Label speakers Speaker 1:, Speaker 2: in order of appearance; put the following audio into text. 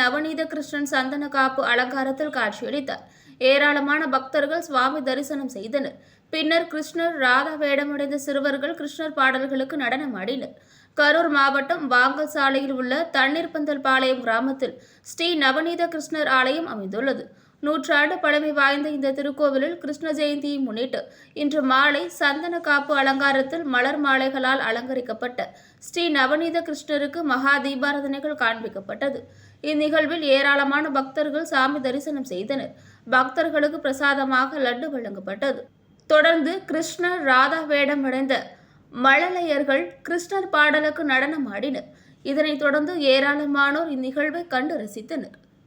Speaker 1: நவநீத கிருஷ்ணன் சந்தன காப்பு அலங்காரத்தில் காட்சியளித்தார். ஏராளமான பக்தர்கள் சுவாமி தரிசனம் செய்தனர். பின்னர் கிருஷ்ணர் ராதா வேடமடைந்த சிறுவர்கள் கிருஷ்ணர் பாடல்களுக்கு நடனமாடினர் கரூர் மாவட்டம் வாங்கல் சாலையில் உள்ள தண்ணீர் பந்தல் பாளையம் கிராமத்தில் ஸ்ரீ நவநீத கிருஷ்ணர் ஆலயம் அமைந்துள்ளது. நூற்றாண்டு பழமை வாய்ந்த இந்த திருக்கோவிலில் கிருஷ்ண ஜெயந்தியை முன்னிட்டு இன்று மாலை சந்தன காப்பு அலங்காரத்தில் மலர் மாலைகளால் அலங்கரிக்கப்பட்ட ஸ்ரீ நவநீத கிருஷ்ணருக்கு மகா தீபாராதனைகள் காண்பிக்கப்பட்டது. இந்நிகழ்வில் ஏராளமான பக்தர்கள் சாமி தரிசனம் செய்தனர். பக்தர்களுக்கு பிரசாதமாக லட்டு வழங்கப்பட்டது. தொடர்ந்து கிருஷ்ணர் ராதா வேடமடைந்த மழலையர்கள் கிருஷ்ணர் பாடலுக்கு நடனம் ஆடினர் இதனைத் தொடர்ந்து ஏராளமானோர் இந்நிகழ்வை கண்டு ரசித்தனர்.